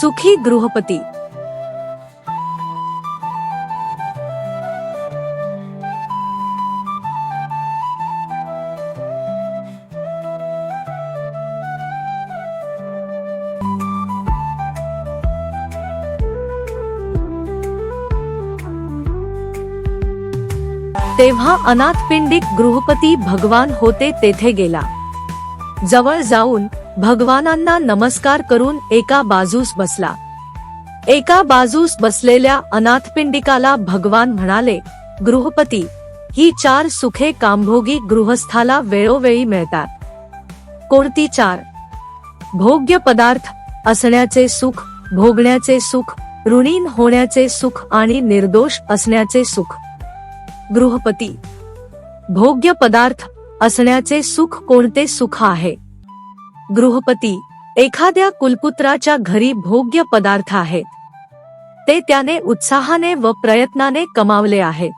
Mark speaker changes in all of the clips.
Speaker 1: सुखी गृहपती. तेव्हा अनाथपिंडिक गृहपती भगवान होते तेथे गेला. जवळ जाऊन भगवानांना नमस्कार करून एका बाजूस बसला. एका बाजूस बसलेल्या अनाथपिंडिकाला भगवान म्हणाले गृहपती ही चार सुखे कामभोगी गृहस्थाला वेळोवेळी मिळतात. कोणती चार? भोग्य पदार्थ असण्याचे सुख भोगण्याचे सुख ऋणीन होण्याचे सुख आणि निर्दोष असण्याचे सुख. गृहपती भोग्य पदार्थ असण्याचे सुख कोणते सुख आहे? गृहपती एखाद्या कुलपुत्राच्या घरी भोग्य पदार्थ आहेत. ते त्याने उत्साहाने व प्रयत्नाने कमावले आहे.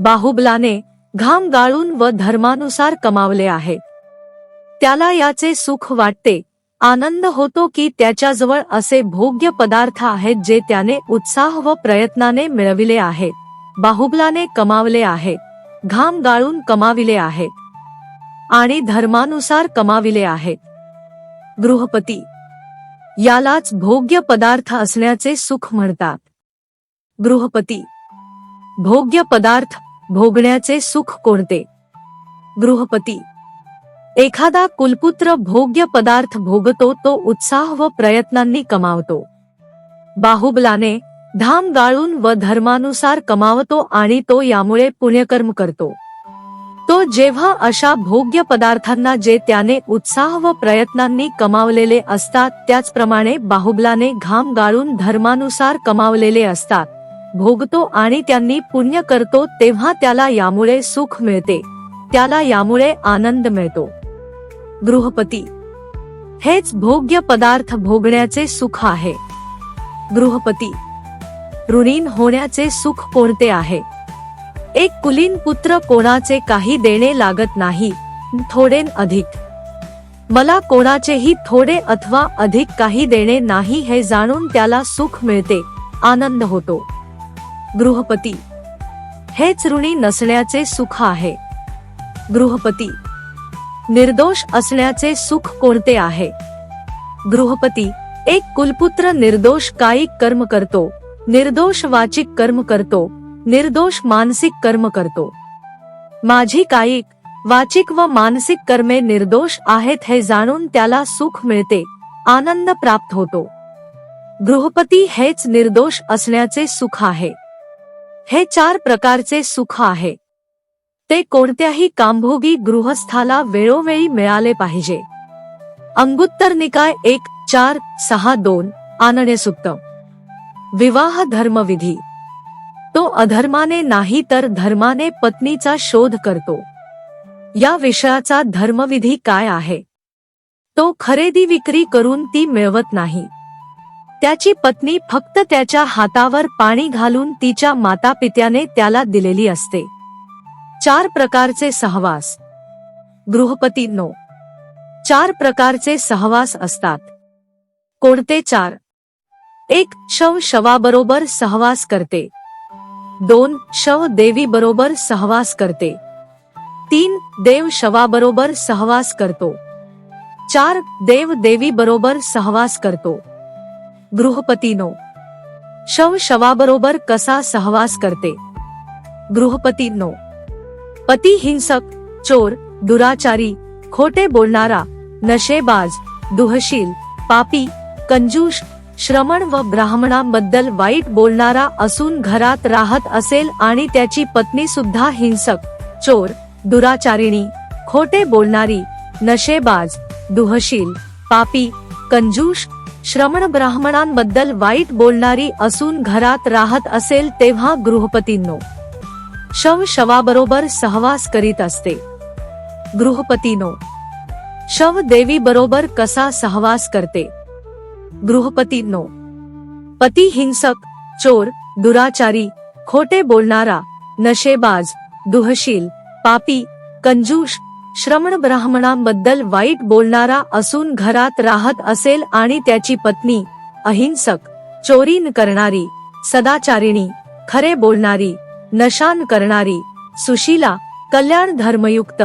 Speaker 1: बाहुबलाने घाम गाळून व धर्मानुसार कमावले आहे. त्याला याचे सुख वाटते आनंद होतो की त्याच्याजवळ असे भोग्य पदार्थ आहेत जे त्याने उत्साह व प्रयत्नाने मिळविले आहेत बाहुबलाने कमावले आहे. घाम गाळून कमाविले आहेत आणि धर्मानुसार कमाविले आहेत. गृहपती यालाच भोग्य पदार्थ असण्याचे सुख म्हणतात. गृहपती भोग्य पदार्थ भोगण्याचे सुख कोणते? गृहपती एखादा कुलपुत्र भोग्य पदार्थ भोगतो तो उत्साह व प्रयत्नांनी कमावतो. बाहुबलाने धाम गाळून व धर्मानुसार कमावतो आणि तो यामुळे पुण्यकर्म करतो. तो जेव्हा अशा भोग्य पदार्थांना जे त्याने उत्साह व प्रयत्नांनी कमावलेले असतात त्याचप्रमाणे बाहुबलाने घाम गाळून धर्मानुसार कमावलेले असतात. भोगतो आणि त्यांनी पुण्य करतो तेव्हा त्याला यामुळे सुख मिळते. त्याला यामुळे आनंद मिळतो. गृहपती हेच भोग्य पदार्थ भोगण्याचे सुख आहे. गृहपती ऋणीन होण्याचे सुख कोणते आहे? एक कुलीन पुत्र कोणाचे काही देणे लागत नाही थोडे अधिक. मला कोणाचेही थोडे अथवा अधिक काही देणे नाही हे जाणून त्याला सुख मिळते आनंद होतो. गृहपती हेच ऋणी नसण्याचे सुख आहे. गृहपती निर्दोष असण्याचे सुख कोणते आहे? गृहपती एक कुलपुत्र निर्दोष कायिक कर्म करतो निर्दोष वाचिक कर्म करतो निर्दोष मानसिक कर्म करतो. माझी कायिक वाचिक व मानसिक कर्मे निर्दोष आहेत हे जाणून त्याला सुख मिळते आनंद प्राप्त होतो. गृहपती हेच निर्दोष असण्याचे सुख आहे. हे चार प्रकारचे सुख आहे. ते कोणत्याही कामभोगी गृहस्थाला वेळोवेळी मिळाले पाहिजे. अंगुत्तर निकाय एक चार सहा दोन आनणे सुक्त विवाह धर्मविधी. तो अधर्माने नाही तर धर्माने पत्नीचा शोध करतो. या विषयाचा धर्मविधी काय आहे? तो खरेदी विक्री करून ती मिळवत नाही. त्याची पत्नी फक्त त्याच्या हातावर पाणी घालून तिच्या मातापित्याने त्याला दिलेली असते. चार प्रकारचे सहवास. गृहपती नो चार प्रकारचे सहवास असतात. कोणते चार? एक शव शवाबरोबर सहवास करते. दोन शव देवी बरोबर सहवास करते. तीन देव शवाबरोबर सहवास करतो. चार देव देवी बरोबर सहवास करतो. गृहपतीनो शव शवाबरोबर कसा सहवास करते? गृहपतीनो पती हिंसक चोर दुराचारी खोटे बोलणारा नशेबाज दुहशील पापी कंजूष श्रमण व ब्राह्मणांबद्दल वाईट बोलणारा असून घरात राहत असेल आणि त्याची पत्नी सुद्धा हिंसक चोर दुराचारिणी खोटे बोलणारी नशेबाज दुहशील पापी कंजूष श्रमण ब्राह्मणांबद्दल वाईट बोलणारी असून घरात राहत असेल तेव्हा गृहपतींनो. शव शवाबरोबर सहवास करीत असते. गृहपतीनो. शव देवी बरोबर कसा सहवास करते? गृहपतींनो पती हिंसक चोर दुराचारी खोटे बोलणारा नशेबाज दुहशील पापी कंजूष श्रमण ब्राह्मणांबद्दल वाईट बोलणारा असून घरात राहत असेल आणि त्याची पत्नी अहिंसक चोरीन करणारी सदाचारिणी खरे बोलणारी नशान करणारी सुशीला कल्याण धर्मयुक्त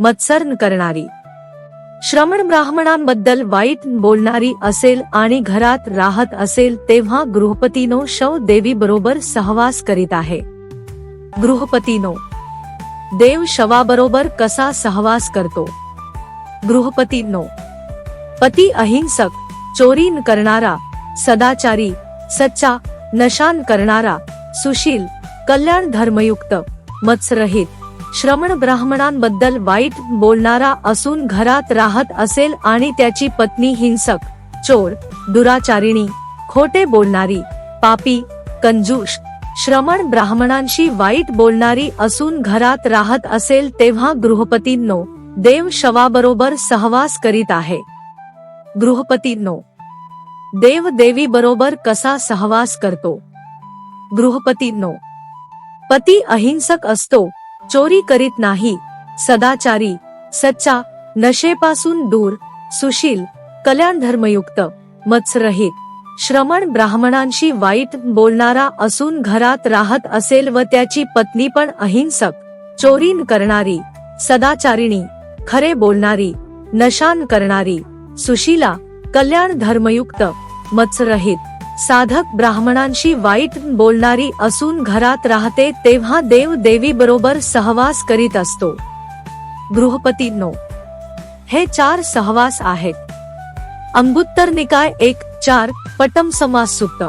Speaker 1: मत्सर्न करणारी. श्रमण ब्राह्मणांबद्दल वाईट बोलणारी असेल आणि घरात राहत असेल तेव्हा गृहपतीनो शव देवी बरोबर सहवास करीत आहे. गृहपतीनो देव शवाबरोबर कसा सहवास करतो? गृहपतीनो पती अहिंसक चोरीन करणारा सदाचारी सच्चा नशान करणारा सुशील कल्याण धर्मयुक्त मत्सरहित श्रमण ब्राह्मणांबद्दल वाईट बोलणारा असून घरात राहत असेल आणि त्याची पत्नी हिंसक चोर दुराचारिणी खोटे बोलणारी पापी कंजूष श्रमण ब्राह्मणांशी वाईट बोलणारी असून घरात राहत असेल तेव्हा गृहपतींनो देव शवाबरोबर सहवास करीत आहे. गृहपतींनो देव देवी बरोबर कसा सहवास करतो? गृहपतींनो पती अहिंसक असतो चोरी करीत नाही. सदाचारी सच्चा नशेपासून दूर सुशील कल्याण धर्मयुक्त मत्सरहित श्रमण ब्राह्मणांशी वाईट बोलणारा असून घरात राहत असेल व त्याची पत्नी पण अहिंसक चोरीन करणारी सदाचारिणी खरे बोलणारी नशान करणारी सुशीला कल्याण धर्मयुक्त मत्सरहित साधक ब्राह्मणांशी वाईट बोलणारी असून घरात राहते तेव्हा देव देवी बरोबर सहवास करीत असतो. गृहपतींनो हे चार सहवास आहेत. अंगुत्तर निकाय एक चार पटम समास सुक्त